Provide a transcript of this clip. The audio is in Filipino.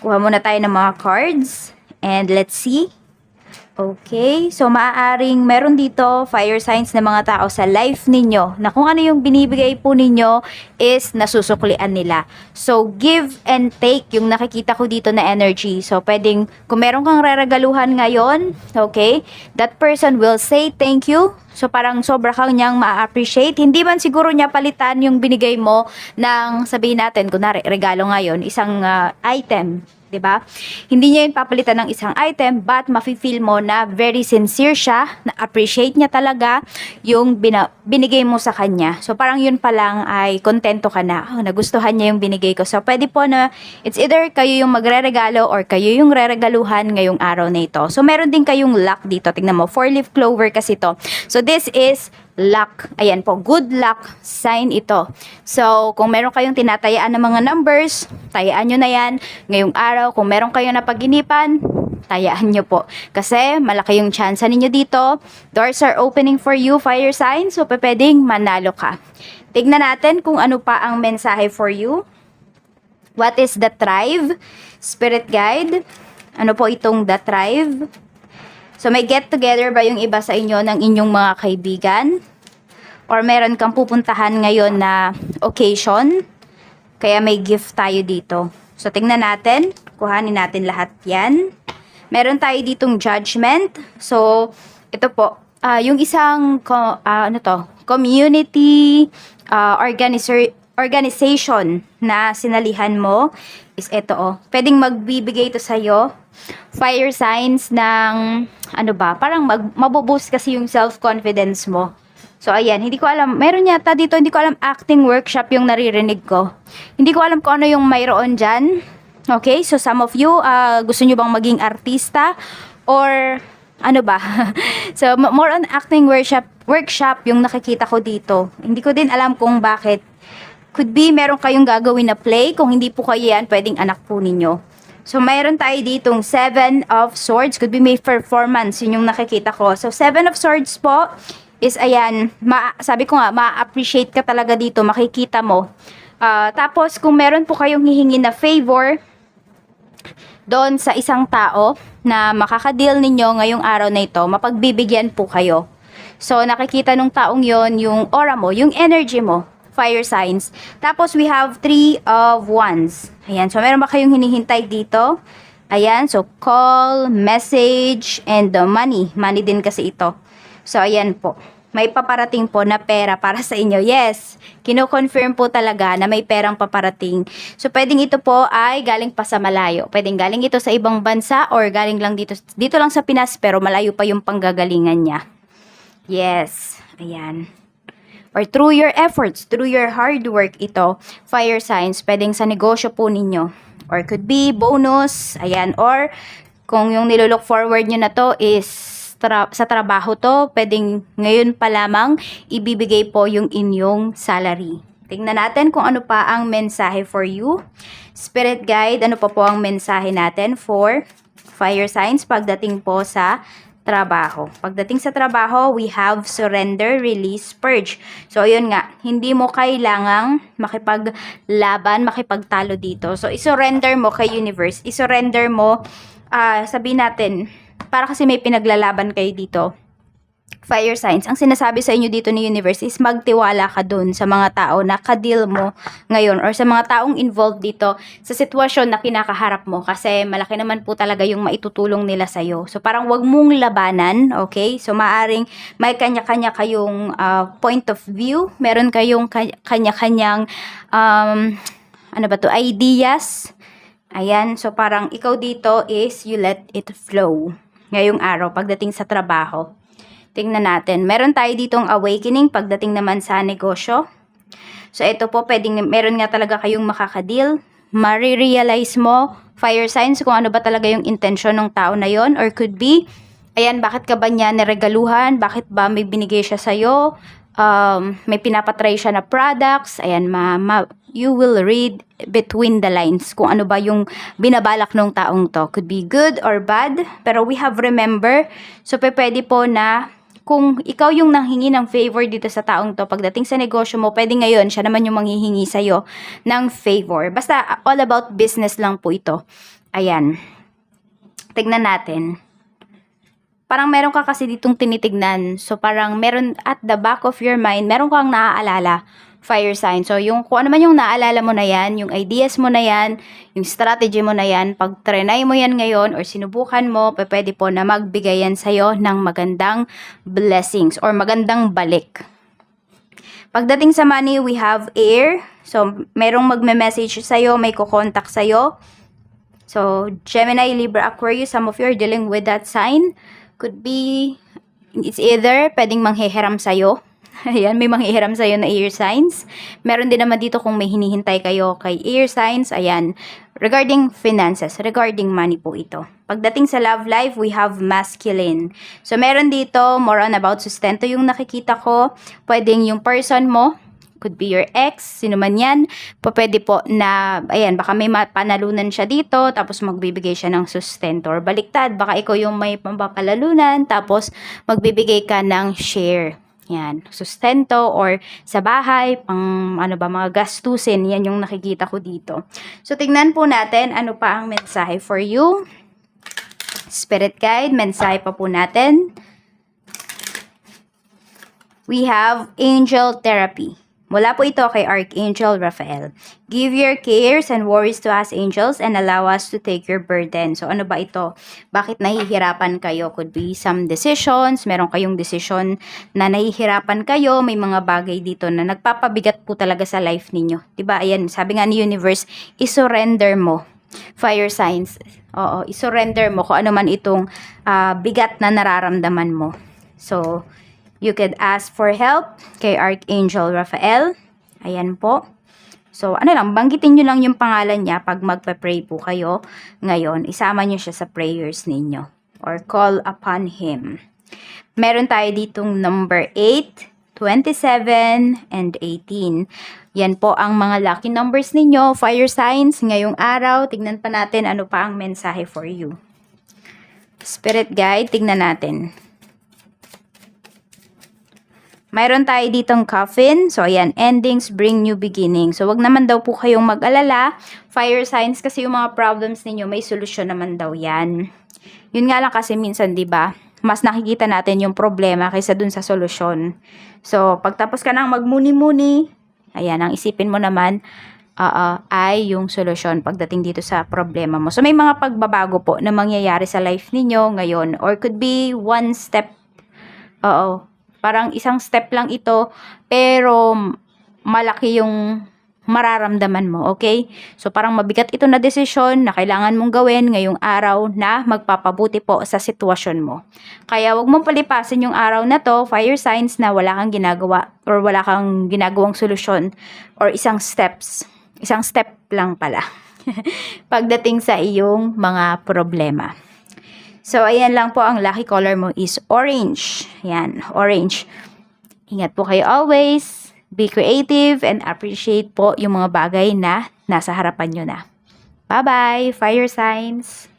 Kuha muna tayo ng mga cards. And let's see. Okay, so maaaring meron dito fire signs ng mga tao sa life ninyo na kung ano yung binibigay po ninyo is nasusuklian nila. So, give and take yung nakikita ko dito na energy. So, pwedeng, kung meron kang reregaluhan ngayon, okay, that person will say thank you. So, parang sobra kang niyang ma-appreciate. Hindi man siguro niya palitan yung binigay mo ng, sabihin natin, kunwari, regalo ngayon, isang ah, item ba? Hindi niya 'yun papalitan ng isang item but mafi-feel mo na very sincere siya, na appreciate niya talaga yung bina- binigay mo sa kanya. So parang 'yun pa lang ay kontento ka na. Oh, nagustuhan niya yung binigay ko. So pwede po na it's either kayo yung magreregalo or kayo yung reregaluhan ngayong araw na ito. So meron din kayong luck dito. Tingnan mo, four leaf clover kasi to. So this is luck. Ayan po, good luck sign ito. So, kung meron kayong tinatayaan ng mga numbers, tayaan nyo na yan. Ngayong araw, kung meron kayong napaginipan, tayaan nyo po. Kasi malaki yung chance ninyo dito. Doors are opening for you, fire sign. So, pwedeng manalo ka. Tignan natin kung ano pa ang mensahe for you. What is the tribe? Spirit guide. Ano po itong the tribe? So, may get together ba yung iba sa inyo ng inyong mga kaibigan? Or meron kang pupuntahan ngayon na occasion? Kaya may gift tayo dito. So, tingnan natin. Kuhanin natin lahat yan. Meron tayo ditong judgment. So, ito po. ah, yung isang, ah, ano to, community ah, organizer, organization na sinalihan mo is ito oh. Pwedeng magbibigay ito sa'yo. Fire signs ng, ano ba, parang mag, mabuboost kasi yung self-confidence mo. So, ayan, hindi ko alam. Meron yata dito, hindi ko alam, acting workshop yung naririnig ko. Hindi ko alam kung ano yung mayroon dyan. Okay, so some of you, ah, gusto nyo bang maging artista? Or, ano ba? so, more on acting workshop, workshop yung nakikita ko dito. Hindi ko din alam kung bakit. Could be, meron kayong gagawin na play. Kung hindi po kayo yan, pwedeng anak po ninyo. So, mayroon tayo ditong Seven of Swords. Could be may performance. Yun yung nakikita ko. So, Seven of Swords po is, ayan, ma sabi ko nga, ma-appreciate ka talaga dito. Makikita mo. Ah, tapos, kung meron po kayong hihingi na favor, doon sa isang tao na makakadeal ninyo ngayong araw na ito, mapagbibigyan po kayo. So, nakikita nung taong yon yung aura mo, yung energy mo, fire signs. Tapos, we have three of wands. Ayan, so meron ba kayong hinihintay dito? Ayan, so call, message, and the money. Money din kasi ito. So, ayan po. May paparating po na pera para sa inyo. Yes, kino-confirm po talaga na may perang paparating. So, pwedeng ito po ay galing pa sa malayo. Pwedeng galing ito sa ibang bansa or galing lang dito, dito lang sa Pinas pero malayo pa yung panggagalingan niya. Yes, ayan. Or through your efforts, through your hard work ito, fire signs, pwedeng sa negosyo po ninyo. Or could be bonus, ayan. Or kung yung nilook forward nyo na to is tra- sa trabaho to, pwedeng ngayon pa lamang ibibigay po yung inyong salary. Tingnan natin kung ano pa ang mensahe for you. Spirit guide, ano pa po ang mensahe natin for fire signs pagdating po sa trabaho. Pagdating sa trabaho, we have surrender, release, purge. So, yun nga, hindi mo kailangang makipaglaban, makipagtalo dito. So, isurrender mo kay universe. Isurrender mo, ah sabihin natin, para kasi may pinaglalaban kayo dito fire signs, ang sinasabi sa inyo dito ni universe is magtiwala ka dun sa mga tao na kadil mo ngayon or sa mga taong involved dito sa sitwasyon na kinakaharap mo kasi malaki naman po talaga yung maitutulong nila sa'yo. So parang wag mong labanan, okay? So maaring may kanya-kanya kayong ah, point of view, meron kayong ka- kanya-kanyang um, ano ba to, ideas. Ayan, so parang ikaw dito is you let it flow ngayong araw pagdating sa trabaho. Tingnan natin. Meron tayo ditong awakening pagdating naman sa negosyo. So, ito po, pwedeng, meron nga talaga kayong makakadeal. Marirealize mo, fire signs kung ano ba talaga yung intention ng tao na yon or could be ayan bakit ka ba niya niregaluhan bakit ba may binigay siya sa'yo um, may pinapatry siya na products ayan ma, ma, you will read between the lines kung ano ba yung binabalak ng taong to could be good or bad pero we have remember so pwede po na kung ikaw yung nanghingi ng favor dito sa taong to, pagdating sa negosyo mo, pwede ngayon, siya naman yung manghihingi sa'yo ng favor. Basta, all about business lang po ito. Ayan. Tignan natin. Parang meron ka kasi ditong tinitignan. So, parang meron at the back of your mind, meron kang naaalala fire sign. So, yung kung ano man yung naalala mo na yan, yung ideas mo na yan, yung strategy mo na yan, pag trinay mo yan ngayon or sinubukan mo, pwede po na magbigay yan sa'yo ng magandang blessings or magandang balik. Pagdating sa money, we have air. So, merong magme-message sa'yo, may kukontak sa'yo. So, Gemini, Libra, Aquarius, some of you are dealing with that sign. Could be, it's either pwedeng manghihiram sa'yo. Ayan, may manghihiram sa'yo na air signs. Meron din naman dito kung may hinihintay kayo kay air signs. Ayan, regarding finances, regarding money po ito. Pagdating sa love life, we have masculine. So, meron dito, more on about sustento yung nakikita ko. Pwedeng yung person mo, could be your ex, sino man yan, pwede po na, ayan, baka may panalunan siya dito, tapos magbibigay siya ng sustento. Or baliktad, baka ikaw yung may pampapalalunan, tapos magbibigay ka ng share. Yan, sustento or sa bahay, pang ano ba, mga gastusin, yan yung nakikita ko dito. So, tignan po natin ano pa ang mensahe for you. Spirit guide, mensahe pa po natin. We have angel therapy. Mula po ito kay Archangel Raphael. Give your cares and worries to us angels and allow us to take your burden. So ano ba ito? Bakit nahihirapan kayo? Could be some decisions, meron kayong decision na nahihirapan kayo, may mga bagay dito na nagpapabigat po talaga sa life ninyo. 'Di ba? Ayan, sabi nga ni universe, i-surrender mo. Fire signs. Oo, i-surrender mo kung ano man itong ah, bigat na nararamdaman mo. So, You could ask for help kay Archangel Raphael. Ayan po. So, ano lang, banggitin nyo lang yung pangalan niya pag magpa-pray po kayo ngayon. Isama nyo siya sa prayers ninyo. Or call upon him. Meron tayo ditong number 8, 27, and 18. Yan po ang mga lucky numbers ninyo. Fire signs ngayong araw. Tignan pa natin ano pa ang mensahe for you. Spirit guide, tignan natin. Mayroon tayo ditong coffin. So, ayan, endings bring new beginning. So, wag naman daw po kayong mag-alala. Fire signs kasi yung mga problems ninyo, may solusyon naman daw yan. Yun nga lang kasi minsan, di ba, mas nakikita natin yung problema kaysa dun sa solusyon. So, pagtapos ka nang magmuni-muni, ayan, ang isipin mo naman, oo, ay yung solusyon pagdating dito sa problema mo. So, may mga pagbabago po na mangyayari sa life ninyo ngayon or could be one step, oo, Parang isang step lang ito, pero malaki yung mararamdaman mo, okay? So parang mabigat ito na desisyon na kailangan mong gawin ngayong araw na magpapabuti po sa sitwasyon mo. Kaya wag mong palipasin yung araw na to, fire signs na wala kang ginagawa or wala kang ginagawang solusyon or isang steps. Isang step lang pala. Pagdating sa iyong mga problema. So, ayan lang po ang lucky color mo is orange. Yan, orange. Ingat po kayo always. Be creative and appreciate po yung mga bagay na nasa harapan nyo na. Bye-bye, fire signs!